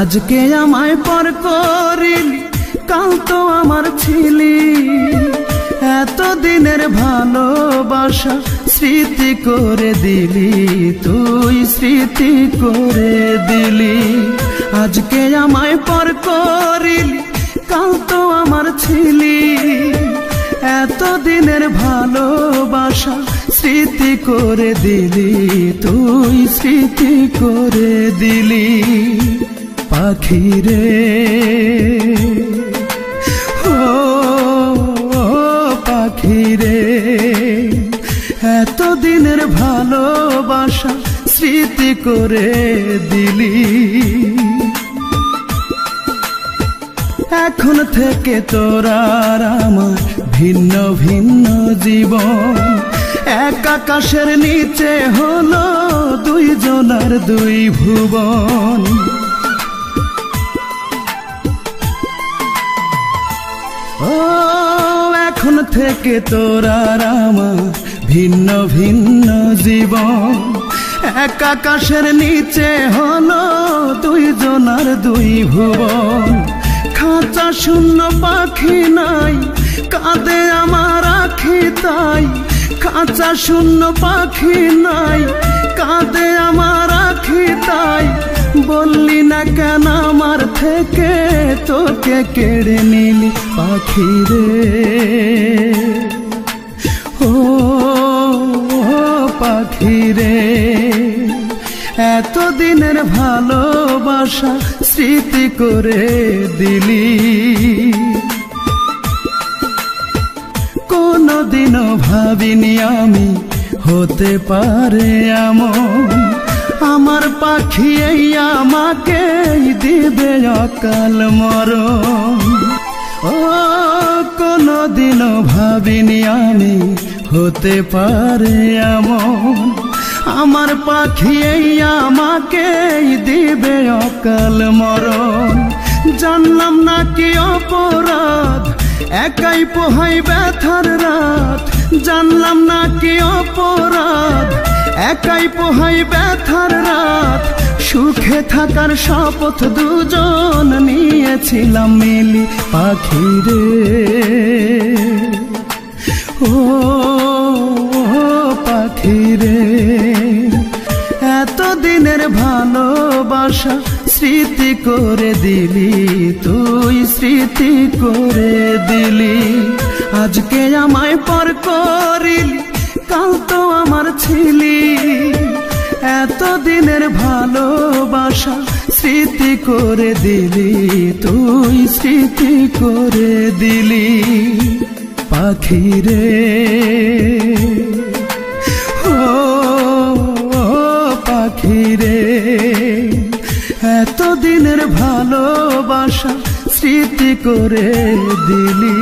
আজকে আমায় পর করিলি, কাল তো আমার ছিলি। এত দিনের ভালোবাসা স্মৃতি করে দিলি, তুই স্মৃতি করে দিলি। আজকে আমায় পর করিলি, কাল তো আমার ছিলি। এত দিনের ভালোবাসা স্মৃতি করে দিলি, তুই স্মৃতি করে দিলি। পাখি রে ও পাখি রে এত দিনের ভালোবাসা স্মৃতি করে দিলি। এখন থেকে তোরা আমার ভিন্ন ভিন্ন জীবন। এক আকাশের নিচে হলো দুই জনার দুই ভুবন। ও, এখন থেকে তোর আমার ভিন্ন ভিন্ন জীবন। এক আকাশের নিচে হলো দুই জনার দুই ভুবন। খাঁচা শূন্য পাখি নাই তাই কাঁচা শূন্য পাখি নাই কাঁদে আমার আখি তাই। বললি না কেন আমার থেকে তোকে কেড়ে নিলি পাখি রে? ও পাখি রে এত দিনের ভালোবাসা স্মৃতি করে দিলি। ভাবিনি আমি হতে পারে আমার পাখি এই আমাকে দিবে অকাল মরণ। ও, কোনদিনও ভাবিনি আমি হতে পারে আমার পাখি এই আমাকে দিবে অকাল মরণ। জানলাম না কি অপরাধ একাই পোহাই ব্যথার রাত। জানলাম না কি অপরাধ। একাই পোহাই ব্যথার রাত। সুখে থাকার শপথ দুজন নিয়েছিলাম মিলি পাখি রে। ও পাখি রে। এত দিনের ভালোবাসা স্মৃতি করে দিলি, তুই স্মৃতি করে দিলি। আজকে আমায় পর করিলি, কাল তো আমার ছিলি। এত দিনের ভালোবাসা স্মৃতি করে দিলি, তুই স্মৃতি করে দিলি। পাখি দিনের ভালোবাসা স্মৃতি করে দিলি।